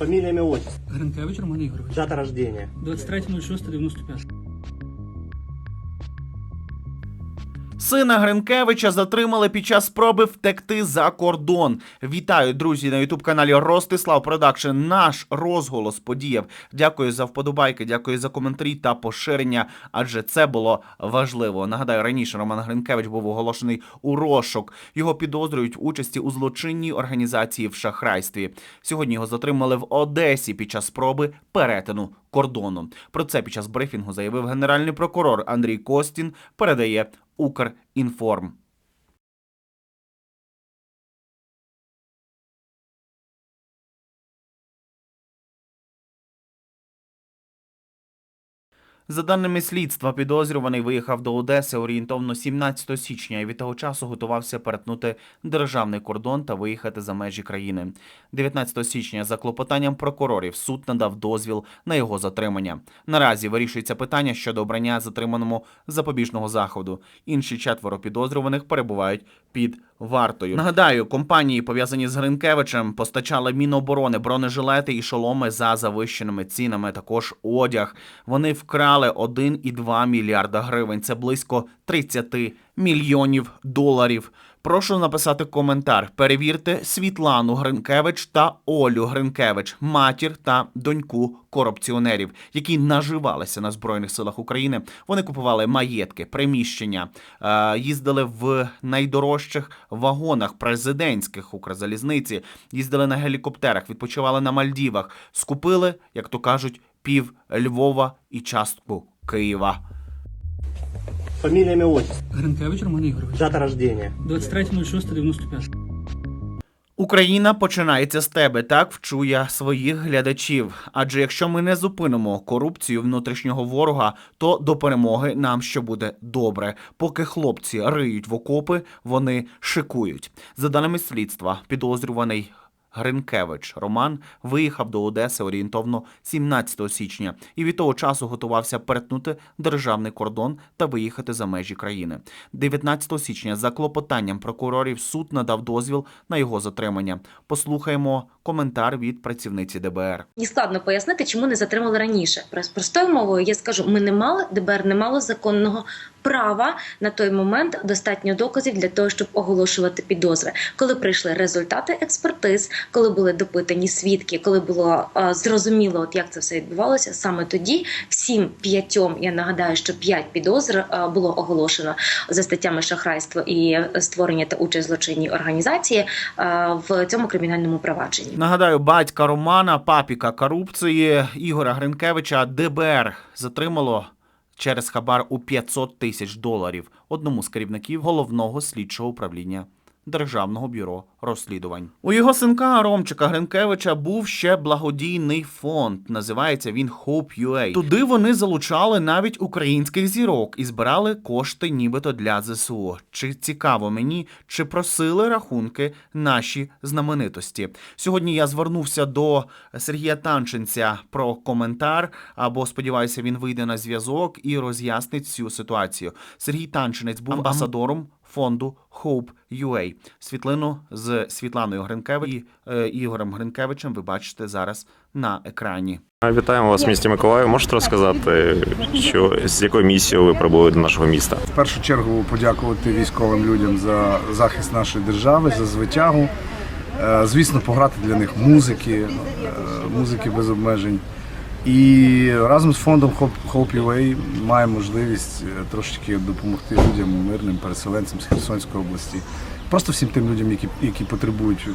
Фамилия, имя, отчество. Гринкевич Роман Ігорович. Дата рождения. 23.06.95. Сина Гринкевича затримали під час спроби втекти за кордон. Вітаю, друзі, на ютуб каналі Ростислав Продакшн. Наш розголос подіяв. Дякую за вподобайки, дякую за коментарі та поширення, адже це було важливо. Нагадаю, раніше Роман Гринкевич був оголошений у розшук. Його підозрюють в участі у злочинній організації в шахрайстві. Сьогодні його затримали в Одесі під час спроби перетину кордону. Про це під час брифінгу заявив генеральний прокурор Андрій Костін. Передає Укрінформ. За даними слідства, підозрюваний виїхав до Одеси орієнтовно 17 січня і від того часу готувався перетнути державний кордон та виїхати за межі країни. 19 січня за клопотанням прокурорів суд надав дозвіл на його затримання. Наразі вирішується питання щодо обрання затриманому запобіжного заходу. Інші четверо підозрюваних перебувають під вартою. Нагадаю, компанії, пов'язані з Гринкевичем, постачали Міноборони бронежилети і шоломи за завищеними цінами. Також одяг. Вони вкрали 1,2 мільярда гривень. Це близько 30 мільйонів доларів. Прошу написати коментар. Перевірте Світлану Гринкевич та Олю Гринкевич, матір та доньку корупціонерів, які наживалися на збройних силах України. Вони купували маєтки, приміщення, е, їздили в найдорожчих вагонах президентських Укрзалізниці, їздили на гелікоптерах, відпочивали на Мальдівах, скупили, як то кажуть, пів Львова і частку Києва. Фамилия, имя, отчество. Гринкевич Роман Ігорович. Дата рождения. 23.06.95. Україна починається з тебе, так вчу я своїх глядачів. Адже якщо ми не зупинимо корупцію внутрішнього ворога, то до перемоги нам що буде добре. Поки хлопці риють в окопи, вони шикують. За даними слідства, підозрюваний. Гринкевич Роман виїхав до Одеси орієнтовно 17 січня і від того часу готувався перетнути державний кордон та виїхати за межі країни. 19 січня за клопотанням прокурорів суд надав дозвіл на його затримання. Послухаємо коментар від працівниці ДБР. Мені складно пояснити, чому не затримали раніше. Прос- Простою мовою я скажу: ми не мали ДБР не мало законного права на той момент достатньо доказів для того, щоб оголошувати підозри. Коли прийшли результати експертиз, коли були допитані свідки, коли було е, зрозуміло, от як це все відбувалося, саме тоді всім п'ятьом, я нагадаю, що п'ять підозр е, було оголошено за статтями шахрайство і створення та участь в злочинній організації е, в цьому кримінальному провадженні. Нагадаю, батька Романа, папіка корупції Ігоря Гринкевича ДБР затримало через хабар у 500 тисяч доларів одному з керівників головного слідчого управління. Державного бюро розслідувань у його синка Ромчика Гринкевича був ще благодійний фонд. Називається він Hope.ua. Туди вони залучали навіть українських зірок і збирали кошти, нібито для ЗСУ. Чи цікаво мені, чи просили рахунки наші знаменитості? Сьогодні я звернувся до Сергія Танченця про коментар, або сподіваюся, він вийде на зв'язок і роз'яснить цю ситуацію. Сергій Танченець був амбасадором фонду Hope.ua. Світлину з Світланою Гринкевич і е, Ігорем Гринкевичем ви бачите зараз на екрані. Вітаємо вас в місті Миколаїв. Можете розказати, що з якою місією ви прибули до нашого міста? В першу чергу подякувати військовим людям за захист нашої держави, за звитягу. Е, Звісно, пограти для них музики, е, музики без обмежень. І разом з фондом Hope- UA має можливість е, трошечки допомогти людям, мирним переселенцям з Херсонської області. Просто всім тим людям, які, які потребують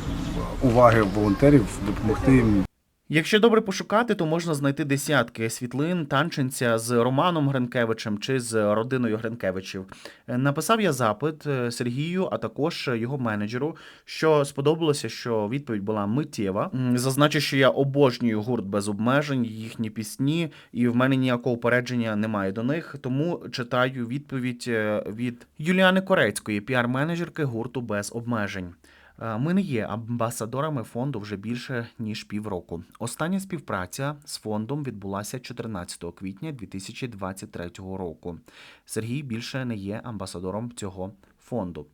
уваги волонтерів, допомогти їм Якщо добре пошукати, то можна знайти десятки світлин танченця з Романом Гринкевичем чи з родиною Гринкевичів. Е, Написав я запит е, Сергію, а також його менеджеру, що сподобалося, що відповідь була миттєва. Зазначу, що я обожнюю гурт без обмежень, їхні пісні, і в мене ніякого попередження немає до них. Тому читаю відповідь е, від Юліани Корецької, піар-менеджерки гурту без обмежень. Е, Ми не є амбасадорами фонду вже більше ніж півроку. Остання співпраця з фондом відбулася 14 квітня 2023 року. Сергій більше не є амбасадором цього фонду.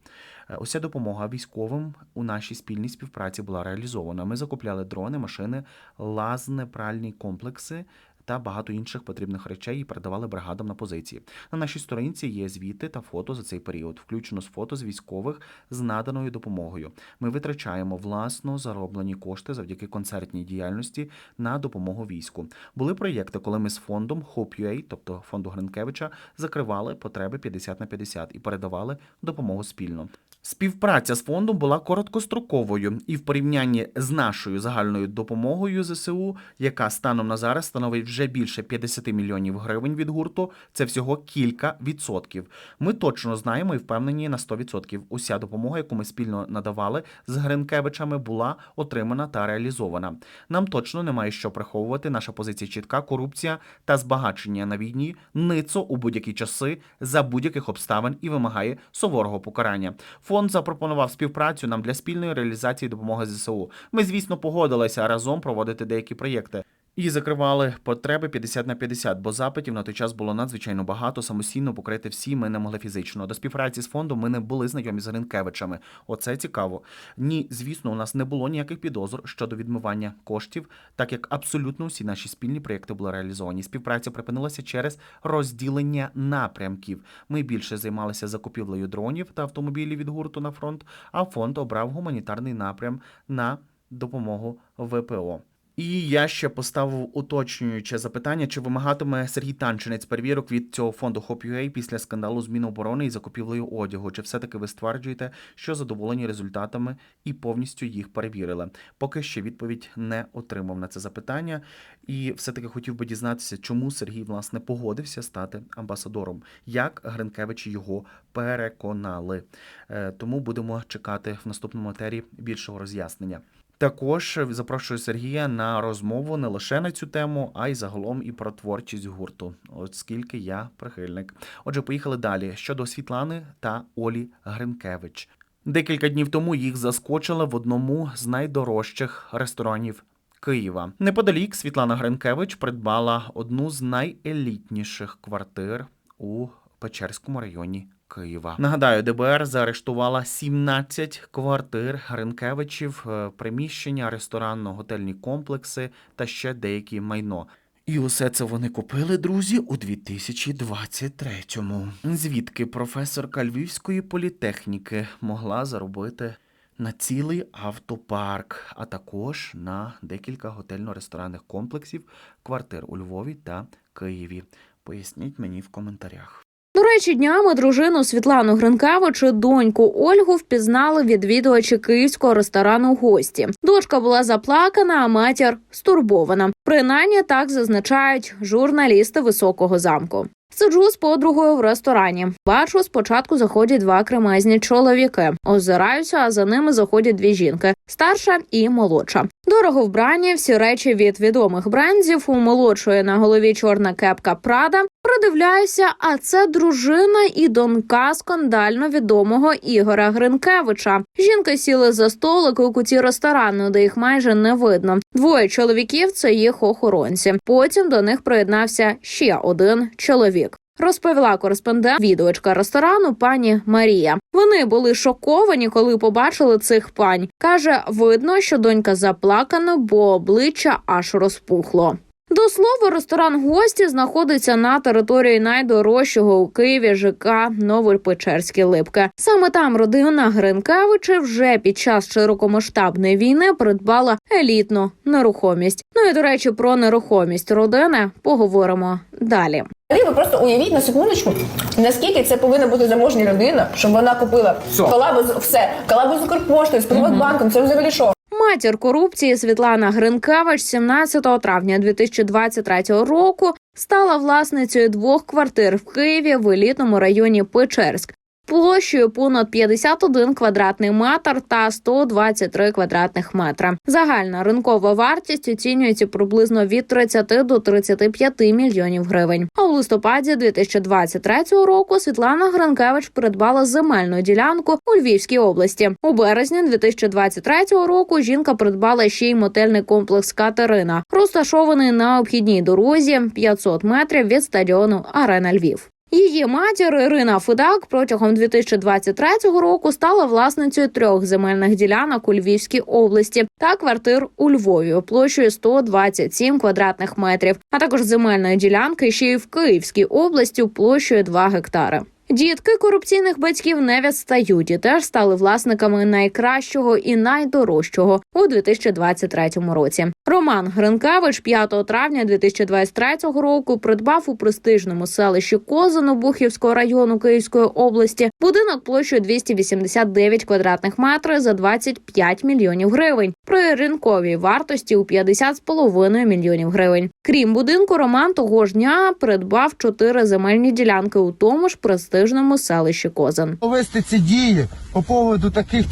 Е, Уся допомога військовим у нашій спільній співпраці була реалізована. Ми закупляли дрони, машини, лазне пральні комплекси. Та багато інших потрібних речей і передавали бригадам на позиції. На нашій сторінці є звіти та фото за цей період, включно з фото з військових з наданою допомогою. Ми витрачаємо власно зароблені кошти завдяки концертній діяльності на допомогу війську. Були проєкти, коли ми з фондом Hope.ua, тобто фонду Гринкевича, закривали потреби 50 на 50 і передавали допомогу спільно. Співпраця з фондом була короткостроковою і в порівнянні з нашою загальною допомогою ЗСУ, яка станом на зараз становить вже більше 50 мільйонів гривень від гурту, це всього кілька відсотків. Ми точно знаємо і впевнені на 100%. Уся допомога, яку ми спільно надавали з Гринкевичами, була отримана та реалізована. Нам точно немає що приховувати. Наша позиція чітка: корупція та збагачення на війні ницо у будь-які часи за будь-яких обставин і вимагає суворого покарання. Фонд запропонував співпрацю нам для спільної реалізації допомоги ЗСУ. Ми, звісно, погодилися разом проводити деякі проєкти. І закривали потреби 50 на 50, бо запитів на той час було надзвичайно багато. Самостійно покрити всі ми не могли фізично. До співпраці з фондом ми не були знайомі з Гринкевичами. Оце цікаво. Ні, звісно, у нас не було ніяких підозр щодо відмивання коштів, так як абсолютно усі наші спільні проєкти були реалізовані. Співпраця припинилася через розділення напрямків. Ми більше займалися закупівлею дронів та автомобілів від гурту на фронт, а фонд обрав гуманітарний напрям на допомогу ВПО. І я ще поставив уточнююче запитання, чи вимагатиме Сергій Танчинець перевірок від цього фонду Hope.ua після скандалу з Міноборони і закупівлею одягу. Чи все-таки ви стверджуєте, що задоволені результатами і повністю їх перевірили? Поки ще відповідь не отримав на це запитання, і все-таки хотів би дізнатися, чому Сергій власне погодився стати амбасадором, як Гринкевичі його переконали. Е, Тому будемо чекати в наступному етері більшого роз'яснення. Також запрошую Сергія на розмову не лише на цю тему, а й загалом і про творчість гурту, оскільки я прихильник. Отже, поїхали далі щодо Світлани та Олі Гринкевич. Декілька днів тому їх заскочили в одному з найдорожчих ресторанів Києва. Неподалік Світлана Гринкевич придбала одну з найелітніших квартир у Печерському районі Києва. Нагадаю, ДБР заарештувала 17 квартир Гринкевичів, е, приміщення, ресторанно-готельні комплекси та ще деякі майно. І усе це вони купили, друзі, у 2023-му. Звідки професорка Львівської політехніки могла заробити на цілий автопарк, а також на декілька готельно-ресторанних комплексів, квартир у Львові та Києві. Поясніть мені в коментарях. До речі, днями дружину Світлану Гринкевич і доньку Ольгу впізнали відвідувачі київського ресторану гості. Дочка була заплакана, а матір стурбована. Принаймні так зазначають журналісти високого замку. Сиджу з подругою в ресторані. Бачу, спочатку заходять два кремезні чоловіки. Озираюся, а за ними заходять дві жінки старша і молодша. Дорого вбрані, всі речі від відомих брендів. У молодшої на голові чорна кепка Прада. Придивляюся, а це дружина і донька скандально відомого Ігоря Гринкевича. Жінки сіли за столик у куті ресторану, де їх майже не видно. Двоє чоловіків це їх охоронці. Потім до них приєднався ще один чоловік. Розповіла кореспондент відвочка ресторану пані Марія. Вони були шоковані, коли побачили цих пань. каже, видно, що донька заплакана, бо обличчя аж розпухло. До слова, ресторан гості знаходиться на території найдорожчого у Києві ЖК Новопечерські Липки. Саме там родина Гринкевича вже під час широкомасштабної війни придбала елітну нерухомість. Ну і до речі, про нерухомість родини поговоримо далі. Ви просто уявіть на секундочку, наскільки це повинна бути заможня людина, щоб вона купила колабу з все, колабу з Укрпоштою, з Приватбанком. Це взагалі що? Матір корупції Світлана Гринкавич 17 травня 2023 року стала власницею двох квартир в Києві в елітному районі Печерськ. Площею понад 51 квадратний метр та 123 квадратних метра. Загальна ринкова вартість оцінюється приблизно від 30 до 35 мільйонів гривень. А у листопаді 2023 року Світлана Гранкевич придбала земельну ділянку у Львівській області. У березні 2023 року жінка придбала ще й мотельний комплекс Катерина, розташований на обхідній дорозі 500 метрів від стадіону Арена Львів. Її матір Ірина Федак протягом 2023 року стала власницею трьох земельних ділянок у Львівській області та квартир у Львові площею 127 квадратних метрів, а також земельної ділянки ще й в Київській області площею 2 гектари. Дітки корупційних батьків не відстають і теж стали власниками найкращого і найдорожчого у 2023 році. Роман Гринкевич 5 травня 2023 року придбав у престижному селищі Козино Бухівського району Київської області будинок площею 289 квадратних метрів за 25 мільйонів гривень при ринковій вартості у 50,5 мільйонів гривень. Крім будинку, Роман того ж дня придбав чотири земельні ділянки у тому ж престижному селищі Козин. Повести ці дії по поводу таких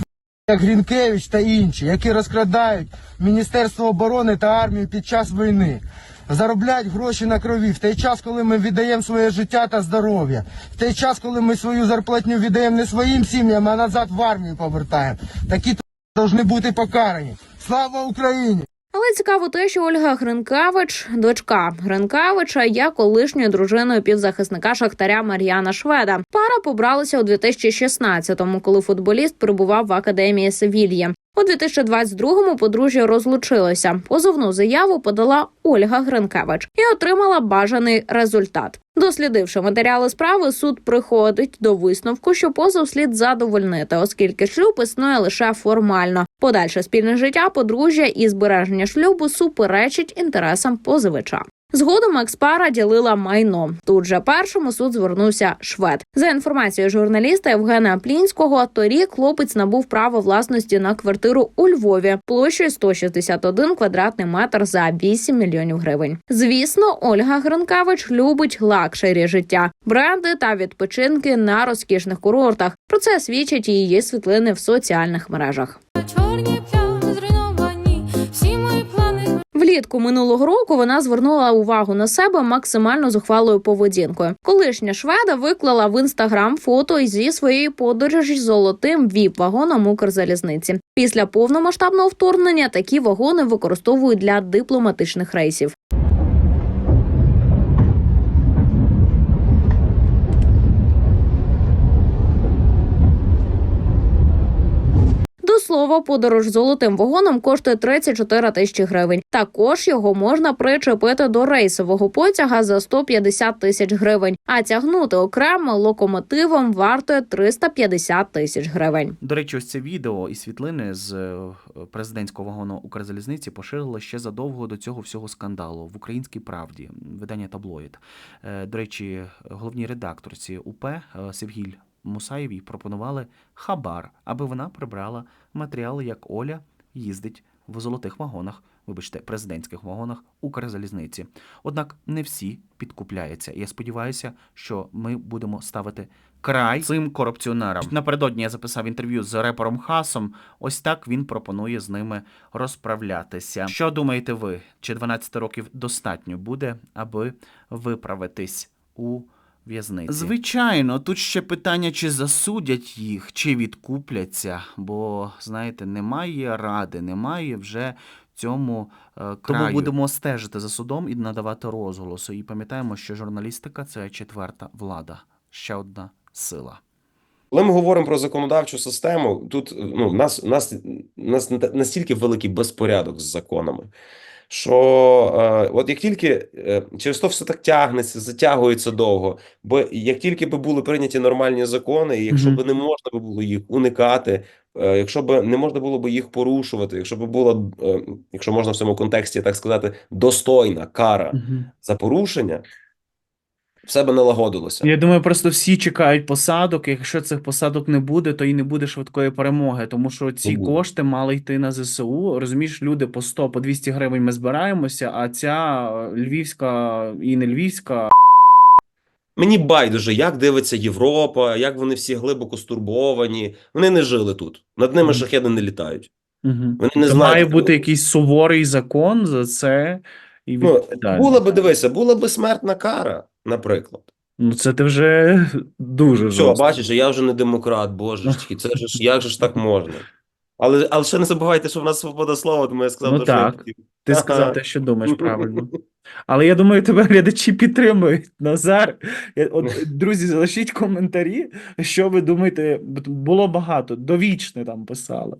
як Грінкевич та інші, які розкрадають Міністерство оборони та армію під час війни. Заробляють гроші на крові в той час, коли ми віддаємо своє життя та здоров'я, в той час, коли ми свою зарплатню віддаємо не своїм сім'ям, а назад в армію повертаємо. Такі повинні бути покарані. Слава Україні! Але цікаво те, що Ольга Гринкевич, дочка Гринкевича, є колишньою дружиною півзахисника Шахтаря Мар'яна Шведа. Пара побралася у 2016-му, коли футболіст перебував в академії Севільї. У 2022-му подружжя розлучилося. Позовну заяву подала Ольга Гринкевич і отримала бажаний результат. Дослідивши матеріали справи, суд приходить до висновку, що позов слід задовольнити, оскільки шлюб існує лише формально. Подальше спільне життя подружжя і збереження шлюбу суперечить інтересам позивача. Згодом експара ділила майно. Тут же першому суд звернувся швед. За інформацією журналіста Євгена Плінського, торік хлопець набув право власності на квартиру у Львові площею 161 квадратний метр за 8 мільйонів гривень. Звісно, Ольга Гринкевич любить лакшері життя, бренди та відпочинки на розкішних курортах. Про це свідчать її світлини в соціальних мережах. Влітку минулого року вона звернула увагу на себе максимально зухвалою поведінкою. Колишня шведа виклала в інстаграм фото зі своєї подорожі золотим віп-вагоном Укрзалізниці. Після повномасштабного вторгнення такі вагони використовують для дипломатичних рейсів. Слова, подорож золотим вагоном коштує 34 тисячі гривень. Також його можна причепити до рейсового потяга за 150 тисяч гривень, а тягнути окремо локомотивом вартує 350 тисяч гривень. До речі, ось це відео і світлини з е, президентського вагону Укрзалізниці поширили ще задовго до цього всього скандалу в Українській правді, видання таблоїд. Е, До речі, головній редакторці УП е, Севгіль Мусаєвій пропонували хабар, аби вона прибрала матеріали, як Оля їздить в золотих вагонах, вибачте, президентських вагонах Укрзалізниці. Однак не всі підкупляються. Я сподіваюся, що ми будемо ставити край цим корупціонерам. Напередодні я записав інтерв'ю з репером Хасом. Ось так він пропонує з ними розправлятися. Що думаєте ви? Чи 12 років достатньо буде, аби виправитись у в'язниці? Звичайно, тут ще питання, чи засудять їх, чи відкупляться. Бо, знаєте, немає ради, немає вже цьому е, краю. Тому будемо стежити за судом і надавати розголосу. І пам'ятаємо, що журналістика це четверта влада, ще одна сила. Коли ми говоримо про законодавчу систему, тут ну, нас, нас, в нас настільки великий безпорядок з законами, що е, от як тільки е, через то все так тягнеться, затягується довго. Бо як тільки би були прийняті нормальні закони, і якщо Мгм. би не можна би було їх уникати, е, якщо б не можна було б їх порушувати, якщо б була, е, якщо можна в цьому контексті так сказати, достойна кара за порушення, все би налагодилося. Я думаю, просто всі чекають посадок. Якщо цих посадок не буде, то і не буде швидкої перемоги, тому що ці буде. кошти мали йти на ЗСУ. Розумієш, люди по 100, по 200 гривень ми збираємося, а ця е, львівська і не львівська Мені байдуже, як дивиться Європа, як вони всі глибоко стурбовані. Вони не жили тут. Над ними Мгм. шахеди не літають. Угу. Вони не Це знають. має бути якийсь суворий закон за це і Ну, була би, дивися, була би смертна кара, наприклад. Ну це ти вже дуже Все, жорстко. бачиш, я вже не демократ, боже ж, це ж як же ж так можна? Але, але ще не забувайте, що в нас свобода слова, тому я сказав, Ну те, що я хотів. Ти сказав те, що думаєш правильно. Але я думаю, тебе глядачі підтримують. Назар. От, друзі, залишіть коментарі, що ви думаєте. Було багато, довічне там писали.